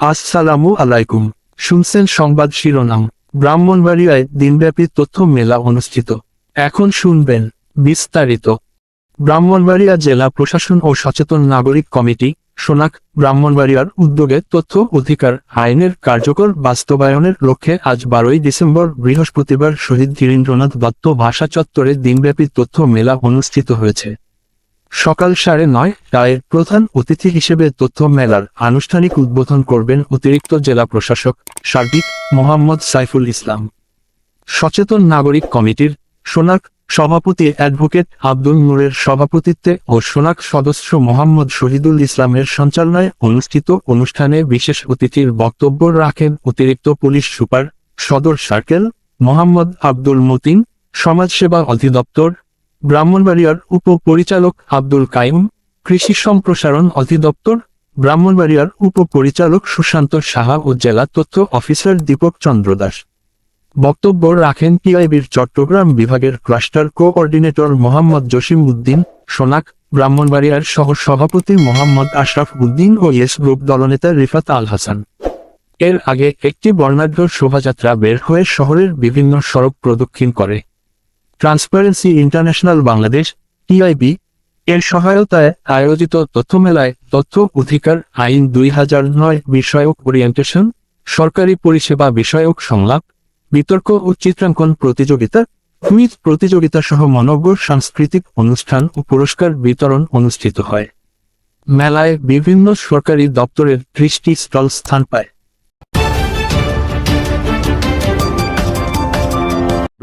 আসসালামু আলাইকুম। শুনছেন সংবাদ শিরোনাম। ব্রাহ্মণবাড়িয়ায় দিনব্যাপী তথ্য মেলা অনুষ্ঠিত। এখন শুনবেন বিস্তারিত। ব্রাহ্মণবাড়িয়া জেলা প্রশাসন ও সচেতন নাগরিক কমিটি, সোনাক ব্রাহ্মণবাড়িয়ার উদ্যোগে তথ্য অধিকার আইনের কার্যকর বাস্তবায়নের লক্ষ্যে আজ বারোই ডিসেম্বর বৃহস্পতিবার শহীদ ধীরেন্দ্রনাথ দত্ত ভাষা চত্বরে দিনব্যাপী তথ্য মেলা অনুষ্ঠিত হয়েছে। সকাল সাড়ে নয় রায়ের প্রধান অতিথি হিসেবে তথ্য মেলার আনুষ্ঠানিক উদ্বোধন করবেন অতিরিক্ত জেলা প্রশাসক সার্বিক মোহাম্মদ সাইফুল ইসলাম। সচেতন নাগরিক কমিটির সোনাক সভাপতি অ্যাডভোকেট আব্দুল নূরের সভাপতিত্বে ও সোনাক সদস্য মোহাম্মদ শহীদুল ইসলামের সঞ্চালনায় অনুষ্ঠিত অনুষ্ঠানে বিশেষ অতিথির বক্তব্য রাখেন অতিরিক্ত পুলিশ সুপার সদর সার্কেল মোহাম্মদ আব্দুল মতিন, সমাজসেবা অধিদপ্তর ব্রাহ্মণবাড়িয়ার উপপরিচালক আব্দুল কাইম, কৃষি সম্প্রসারণ অধিদপ্তর, ব্রাহ্মণবাড়িয়ার উপপরিচালক সুশান্ত সাহা ও জেলা তথ্য অফিসার দীপক চন্দ্র দাস। বক্তব্য রাখেন টিআইবির চট্টগ্রাম বিভাগের cluster coordinator Mohammad Jasim Uddin, Sunak, ব্রাহ্মণবাড়িয়ার সহ সভাপতি মোহাম্মদ আশরাফ উদ্দিন ও ইয়েস গ্রুপ দলনেতা রিফাত আল হাসান। এর আগে একটি বর্ণাঢ্য শোভাযাত্রা বের হয়ে শহরের বিভিন্ন সড়ক প্রদক্ষিণ করে। ট্রান্সপারেন্সি ইন্টারন্যাশনাল বাংলাদেশ টিআইবি এর সহায়তায় আয়োজিত তথ্যমেলায় তথ্য, অধিকার, আইন দুই হাজার নয় বিষয়ক ওরিয়েন্টেশন সরকারি পরিষেবা বিষয়ক সংলাপ, বিতর্ক ও চিত্রাঙ্কন প্রতিযোগিতা কুইজ প্রতিযোগিতা সহ মনজ্ঞ সাংস্কৃতিক অনুষ্ঠান ও পুরস্কার বিতরণ অনুষ্ঠিত হয়। মেলায় বিভিন্ন সরকারি দপ্তরের ত্রিশটি স্টল স্থান পায়।